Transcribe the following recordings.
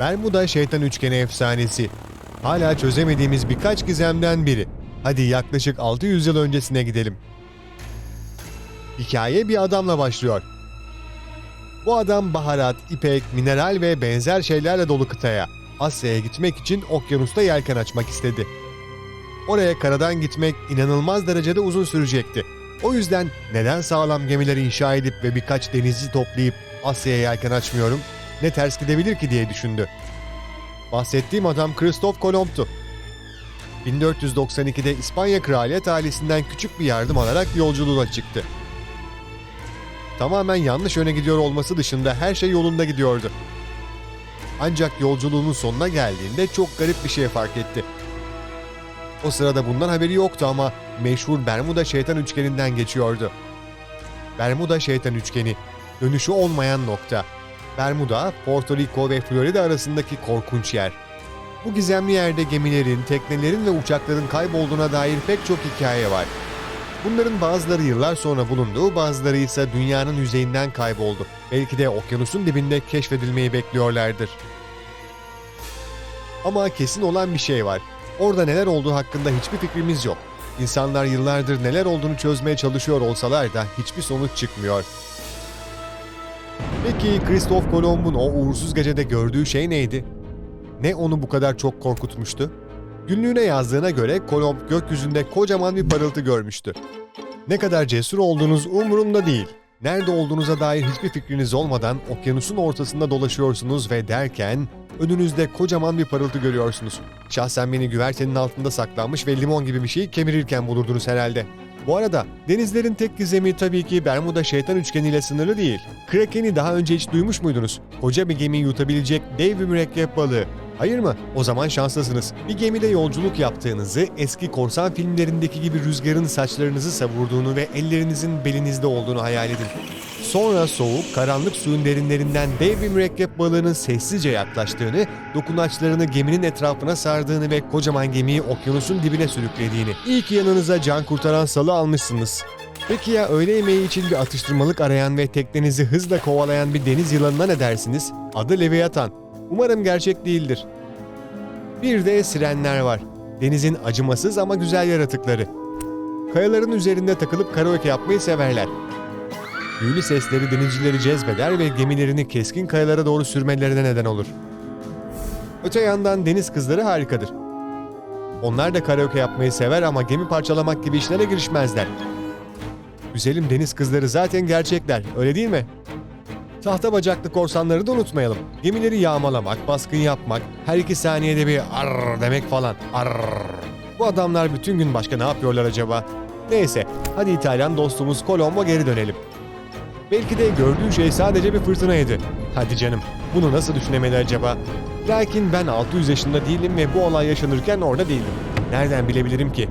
Bermuda şeytan üçgeni efsanesi. Hala çözemediğimiz birkaç gizemden biri. Hadi yaklaşık 600 yıl öncesine gidelim. Hikaye bir adamla başlıyor. Bu adam baharat, ipek, mineral ve benzer şeylerle dolu kıtaya, Asya'ya gitmek için okyanusta yelken açmak istedi. Oraya karadan gitmek inanılmaz derecede uzun sürecekti. O yüzden neden sağlam gemiler inşa edip ve birkaç denizci toplayıp Asya'ya yelken açmıyorum, ne ters gidebilir ki diye düşündü. Bahsettiğim adam Kristof Kolomb'tu. 1492'de İspanya kraliyet ailesinden küçük bir yardım alarak yolculuğa çıktı. Tamamen yanlış yöne gidiyor olması dışında her şey yolunda gidiyordu. Ancak yolculuğunun sonuna geldiğinde çok garip bir şey fark etti. O sırada bundan haberi yoktu ama meşhur Bermuda şeytan üçgeninden geçiyordu. Bermuda şeytan üçgeni, dönüşü olmayan nokta. Bermuda, Porto Rico ve Florida arasındaki korkunç yer. Bu gizemli yerde gemilerin, teknelerin ve uçakların kaybolduğuna dair pek çok hikaye var. Bunların bazıları yıllar sonra bulundu, bazıları ise dünyanın yüzeyinden kayboldu. Belki de okyanusun dibinde keşfedilmeyi bekliyorlardır. Ama kesin olan bir şey var. Orada neler olduğu hakkında hiçbir fikrimiz yok. İnsanlar yıllardır neler olduğunu çözmeye çalışıyor olsalar da hiçbir sonuç çıkmıyor. Peki Kristof Kolomb'un o uğursuz gecede gördüğü şey neydi? Ne onu bu kadar çok korkutmuştu? Günlüğüne yazdığına göre Kolomb gökyüzünde kocaman bir parıltı görmüştü. Ne kadar cesur olduğunuz umurumda değil. Nerede olduğunuza dair hiçbir fikriniz olmadan okyanusun ortasında dolaşıyorsunuz ve derken önünüzde kocaman bir parıltı görüyorsunuz. Şahsen beni güvertenin altında saklanmış ve limon gibi bir şeyi kemirirken bulurdunuz herhalde. Bu arada denizlerin tek gizemi tabii ki Bermuda şeytan üçgeniyle sınırlı değil. Kraken'i daha önce hiç duymuş muydunuz? Koca bir gemiyi yutabilecek dev bir mürekkep balığı. Hayır mı? O zaman şanslısınız. Bir gemide yolculuk yaptığınızı, eski korsan filmlerindeki gibi rüzgarın saçlarınızı savurduğunu ve ellerinizin belinizde olduğunu hayal edin. Sonra soğuk, karanlık suyun derinlerinden dev bir mürekkep balığının sessizce yaklaştığını, dokunaçlarını geminin etrafına sardığını ve kocaman gemiyi okyanusun dibine sürüklediğini. İyi ki yanınıza can kurtaran salı almışsınız. Peki ya öğle yemeği için bir atıştırmalık arayan ve teknenizi hızla kovalayan bir deniz yılanına ne dersiniz? Adı Leviathan. Umarım gerçek değildir. Bir de sirenler var. Denizin acımasız ama güzel yaratıkları. Kayaların üzerinde takılıp karaoke yapmayı severler. Büyülü sesleri denizcileri cezbeder ve gemilerini keskin kayalara doğru sürmelerine neden olur. Öte yandan deniz kızları harikadır. Onlar da karaoke yapmayı sever ama gemi parçalamak gibi işlere girişmezler. Güzelim deniz kızları zaten gerçekler, öyle değil mi? Tahta bacaklı korsanları da unutmayalım. Gemileri yağmalamak, baskın yapmak, her iki saniyede bir arr demek falan. Arr. Bu adamlar bütün gün başka ne yapıyorlar acaba? Neyse, hadi İtalyan dostumuz Colombo geri dönelim. Belki de gördüğü şey sadece bir fırtınaydı. Hadi canım, bunu nasıl düşünemedi acaba? Lakin ben 600 yaşında değilim ve bu olay yaşanırken orada değildim. Nereden bilebilirim ki?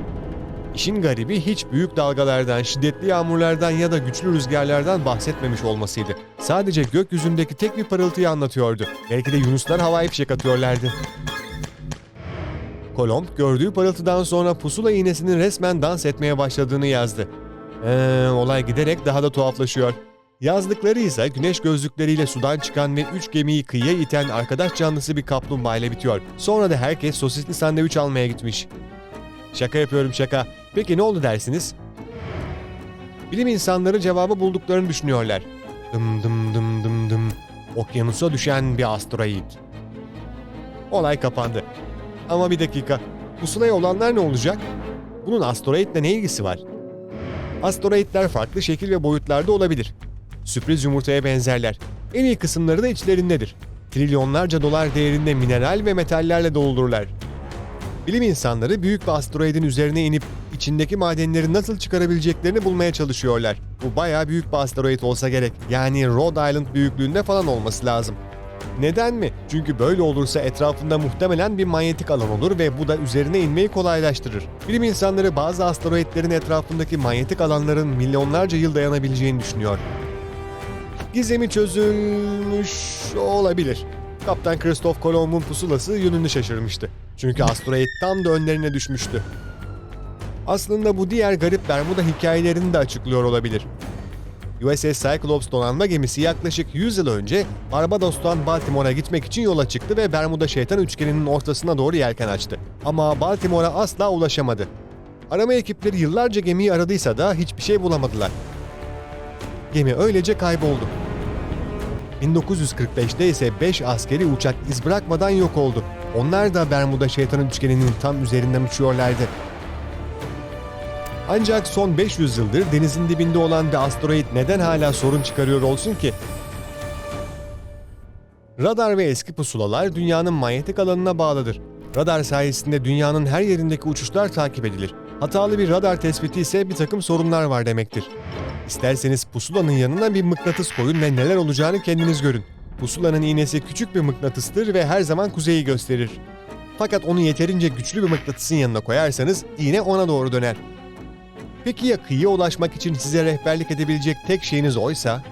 İşin garibi hiç büyük dalgalardan, şiddetli yağmurlardan ya da güçlü rüzgarlardan bahsetmemiş olmasıydı. Sadece gökyüzündeki tek bir parıltıyı anlatıyordu. Belki de yunuslar havai fişek atıyorlardı. Kolomb gördüğü parıltıdan sonra pusula iğnesinin resmen dans etmeye başladığını yazdı. Ee, olay giderek daha da tuhaflaşıyor. Yazdıkları ise güneş gözlükleriyle sudan çıkan ve üç gemiyi kıyıya iten arkadaş canlısı bir kaplumbağa ile bitiyor. Sonra da herkes sosisli sandviç almaya gitmiş. Şaka yapıyorum şaka. Peki ne oldu dersiniz? Bilim insanları cevabı bulduklarını düşünüyorlar. Dım dım dım dım dım. Okyanusa düşen bir asteroid. Olay kapandı. Ama bir dakika. Pusulaya olanlar ne olacak? Bunun asteroidle ne ilgisi var? Asteroidler farklı şekil ve boyutlarda olabilir. Sürpriz yumurtaya benzerler. En iyi kısımları da içlerindedir. Trilyonlarca dolar değerinde mineral ve metallerle doldururlar. Bilim insanları büyük bir asteroidin üzerine inip içindeki madenleri nasıl çıkarabileceklerini bulmaya çalışıyorlar. Bu bayağı büyük bir asteroid olsa gerek. Yani Rhode Island büyüklüğünde falan olması lazım. Neden mi? Çünkü böyle olursa etrafında muhtemelen bir manyetik alan olur ve bu da üzerine inmeyi kolaylaştırır. Bilim insanları bazı asteroidlerin etrafındaki manyetik alanların milyonlarca yıl dayanabileceğini düşünüyor. Gizemi çözülmüş olabilir. Kaptan Christoph Kolomb'un pusulası yönünü şaşırmıştı. Çünkü asteroid tam da önlerine düşmüştü. Aslında bu diğer garip Bermuda hikayelerini de açıklıyor olabilir. USS Cyclops donanma gemisi yaklaşık 100 yıl önce Barbados'tan Baltimore'a gitmek için yola çıktı ve Bermuda Şeytan Üçgeni'nin ortasına doğru yelken açtı. Ama Baltimore'a asla ulaşamadı. Arama ekipleri yıllarca gemiyi aradıysa da hiçbir şey bulamadılar. Gemi öylece kayboldu. 1945'te ise 5 askeri uçak iz bırakmadan yok oldu. Onlar da Bermuda Şeytan Üçgeni'nin tam üzerinden uçuyorlardı. Ancak son 500 yıldır denizin dibinde olan bir asteroid neden hala sorun çıkarıyor olsun ki? Radar ve eski pusulalar dünyanın manyetik alanına bağlıdır. Radar sayesinde dünyanın her yerindeki uçuşlar takip edilir. Hatalı bir radar tespiti ise bir takım sorunlar var demektir. İsterseniz pusulanın yanına bir mıknatıs koyun ve neler olacağını kendiniz görün. Pusulanın iğnesi küçük bir mıknatıstır ve her zaman kuzeyi gösterir. Fakat onu yeterince güçlü bir mıknatısın yanına koyarsanız iğne ona doğru döner. Peki ya kıyıya ulaşmak için size rehberlik edebilecek tek şeyiniz oysa?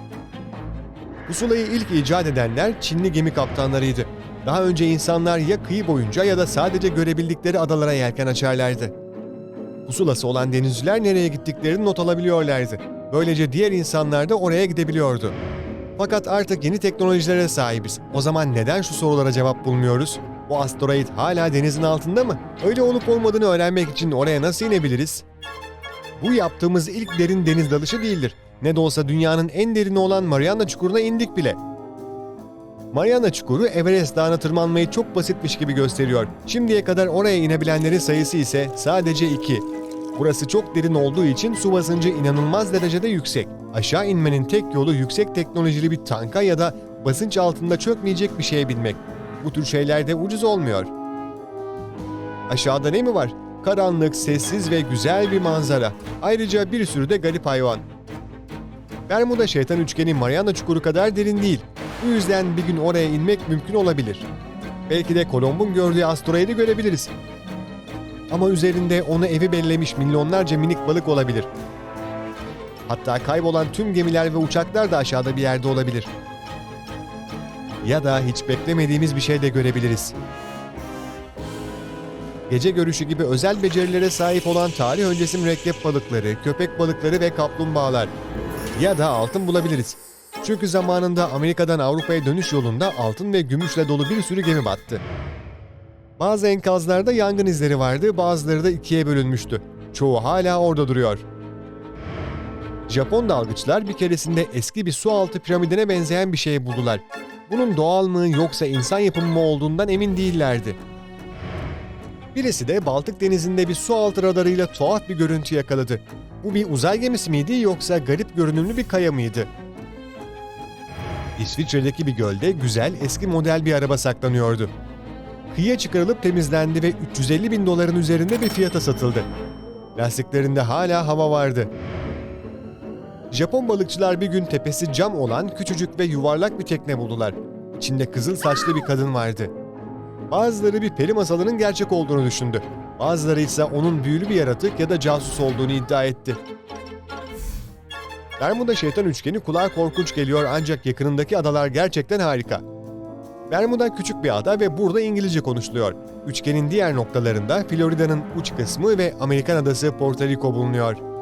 Pusulayı ilk icat edenler Çinli gemi kaptanlarıydı. Daha önce insanlar ya kıyı boyunca ya da sadece görebildikleri adalara yelken açarlardı. Pusulası olan denizciler nereye gittiklerini not alabiliyorlardı. Böylece diğer insanlar da oraya gidebiliyordu. Fakat artık yeni teknolojilere sahibiz. O zaman neden şu sorulara cevap bulmuyoruz? Bu asteroid hala denizin altında mı? Öyle olup olmadığını öğrenmek için oraya nasıl inebiliriz? Bu yaptığımız ilk derin deniz dalışı değildir. Ne de olsa dünyanın en derini olan Mariana Çukuru'na indik bile. Mariana Çukuru Everest Dağı'na tırmanmayı çok basitmiş gibi gösteriyor. Şimdiye kadar oraya inebilenlerin sayısı ise sadece 2. Burası çok derin olduğu için su basıncı inanılmaz derecede yüksek. Aşağı inmenin tek yolu yüksek teknolojili bir tanka ya da basınç altında çökmeyecek bir şeye binmek. Bu tür şeyler de ucuz olmuyor. Aşağıda ne mi var? Karanlık, sessiz ve güzel bir manzara. Ayrıca bir sürü de garip hayvan. Bermuda Şeytan Üçgeni Mariana Çukuru kadar derin değil. Bu yüzden bir gün oraya inmek mümkün olabilir. Belki de Kolomb'un gördüğü asteroidi görebiliriz. Ama üzerinde onu evi bellemiş milyonlarca minik balık olabilir. Hatta kaybolan tüm gemiler ve uçaklar da aşağıda bir yerde olabilir. Ya da hiç beklemediğimiz bir şey de görebiliriz. Gece görüşü gibi özel becerilere sahip olan tarih öncesi mürekkep balıkları, köpek balıkları ve kaplumbağalar. Ya da altın bulabiliriz. Çünkü zamanında Amerika'dan Avrupa'ya dönüş yolunda altın ve gümüşle dolu bir sürü gemi battı. Bazı enkazlarda yangın izleri vardı, bazıları da ikiye bölünmüştü. Çoğu hala orada duruyor. Japon dalgıçlar bir keresinde eski bir su altı piramidine benzeyen bir şey buldular. Bunun doğal mı yoksa insan yapımı mı olduğundan emin değillerdi. Birisi de Baltık Denizi'nde bir su altı radarıyla tuhaf bir görüntü yakaladı. Bu bir uzay gemisi miydi yoksa garip görünümlü bir kaya mıydı? İsviçre'deki bir gölde güzel eski model bir araba saklanıyordu. Kıyıya çıkarılıp temizlendi ve 350 bin doların üzerinde bir fiyata satıldı. Lastiklerinde hala hava vardı. Japon balıkçılar bir gün tepesi cam olan küçücük ve yuvarlak bir tekne buldular. İçinde kızıl saçlı bir kadın vardı. Bazıları bir peri masalının gerçek olduğunu düşündü. Bazıları ise onun büyülü bir yaratık ya da casus olduğunu iddia etti. Bermuda şeytan üçgeni kulağa korkunç geliyor ancak yakınındaki adalar gerçekten harika. Bermuda küçük bir ada ve burada İngilizce konuşuluyor. Üçgenin diğer noktalarında Florida'nın uç kısmı ve Amerikan adası Porto Rico bulunuyor.